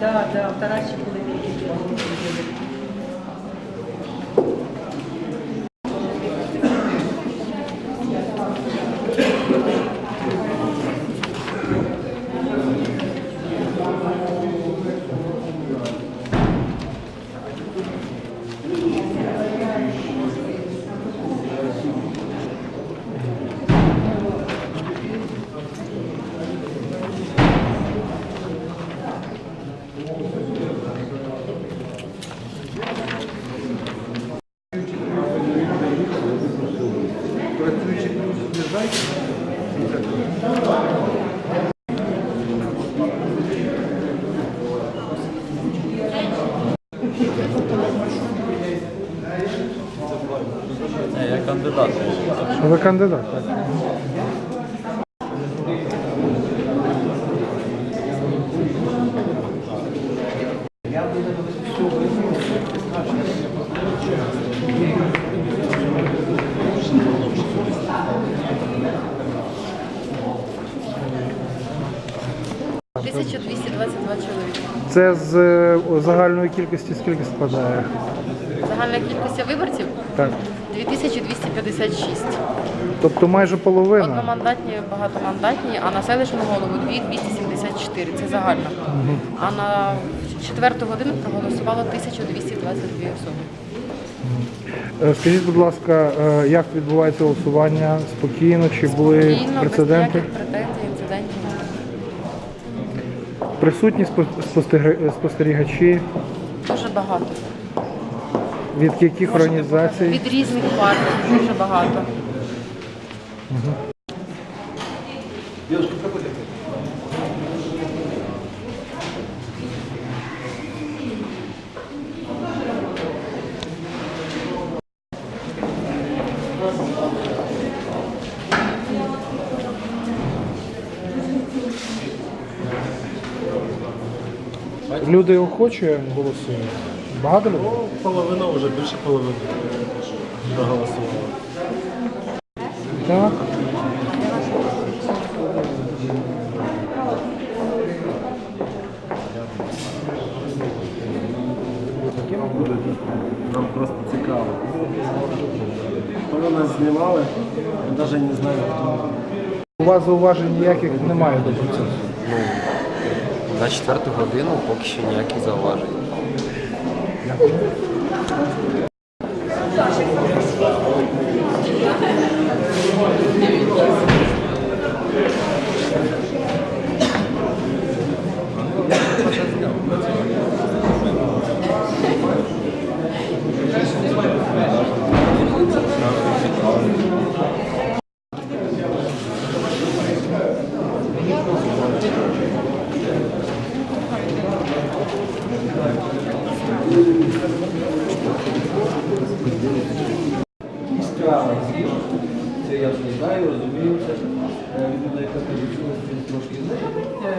Да, да, в Тарасі були такі. Я кандидат. Ви кандидат, так? – 1222 чоловіки. Це з е, загальної кількості скільки складає? Загальна кількість виборців Так. 2256. Тобто майже половина. Одномандатні, багатомандатні, а на селищну голову 2274. Це загальна. А на четверту годину проголосувало 1222 особи. Е, Скажіть, будь ласка, е, як відбувається голосування? Спокійно чи були Спокійно, без прецеденти? ніяких Присутні спо- спостерігачі Дуже багато. від яких організацій? Від різних партій дуже багато. Люди охоче голосують. Багато людей? Ну, половина вже, більше половини проголосувала. Так. Нам просто цікаво. Коли нас знімали, ми навіть не знаємо, хто. У вас зауважень ніяких немає до процесу. Ну, на четверту годину поки що ніяких зауважень. Справа з'їв, це я знаю, розумію, це е, відчулася трошки знає.